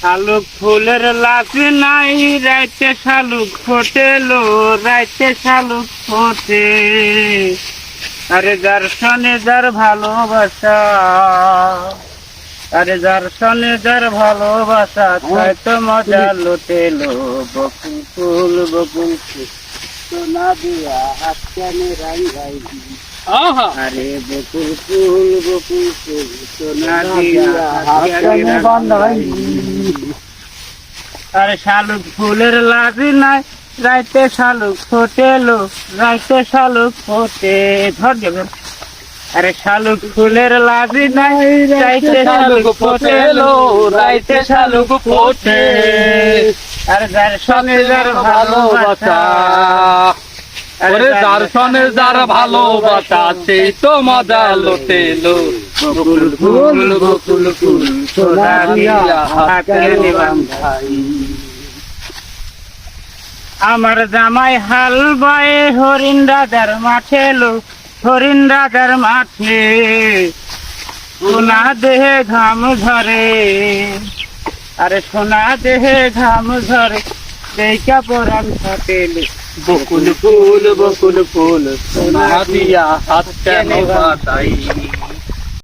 শালুক ফুলের লাচি নাই রাইতে শালুক ফোটেলো রাইতে শালুক ফোটে। আরে যার সনে যার ভালোবাসা আরে যার সনে যার ভালোবাসা তাই তো মজা লোটেলো। বকুল ফুল বকুল ফুল সোনা দিয়া হাত কানে রাঙ্গাই আরে বকুল ফুল বকুল ফুল সোনা দিয়া হাত কানে রাঙ্গাই আরে শালুক ফুলের লাজি নাই। রাইতে শালুক ফোটেলো রাইতে শালুক ফোটে ধর যাবে আরে শালুক ফুলের লাজি নাই। রাইতে শালুক ফোটেলো রাইতে শালুক ফোটে। আরে যার সঙ্গে যার ভালোবাসা। ওরে যার সনে যার ভালোবাসা সেই তো মজা লোটেলো। বকুল ফুল বকুল ফুল আমার জামাই হাল বয়ে হরিণ রাজার মাঠে লো হরিণ রাজার মাঠে। সোনা দেহে ঘাম ঝরে, আরে সোনা দেহে ঘাম ঝরে দেখা বকুল ফুল বকুল ফুল, সোনা দিয়া হাত কেন